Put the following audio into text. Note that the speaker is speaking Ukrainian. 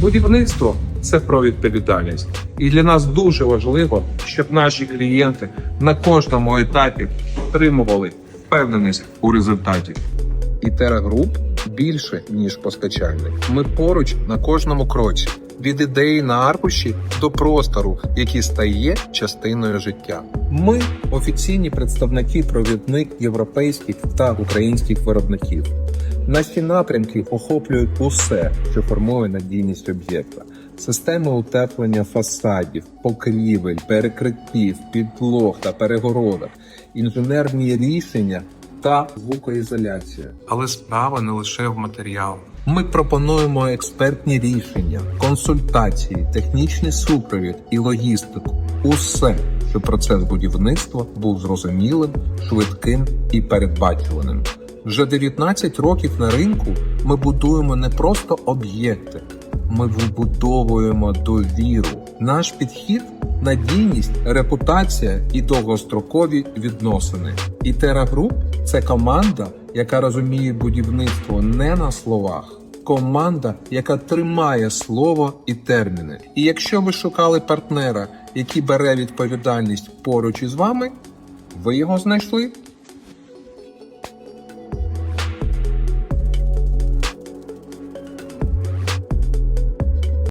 Будівництво це про відповідальність. І для нас дуже важливо, щоб наші клієнти на кожному етапі отримували впевненість у результаті. І Груп більше ніж постачальник. Ми поруч на кожному кроці. Від ідеї на аркуші до простору, який стає частиною життя. Ми офіційні представники провідних європейських та українських виробників. Наші напрямки охоплюють усе, що формує надійність об'єкта. Системи утеплення фасадів, покрівель, перекриттів, підлог та перегородок, інженерні рішення та звукоізоляція. Але справа не лише в матеріалах. Ми пропонуємо експертні рішення, консультації, технічний супровід і логістику. Усе, щоб процес будівництва був зрозумілим, швидким і передбачуваним. Вже 19 років на ринку ми будуємо не просто об'єкти, ми вибудовуємо довіру. Наш підхід надійність, репутація і довгострокові відносини. І Груп – це команда, яка розуміє будівництво не на словах. Команда, яка тримає слово і терміни. І якщо ви шукали партнера, який бере відповідальність поруч із вами, ви його знайшли.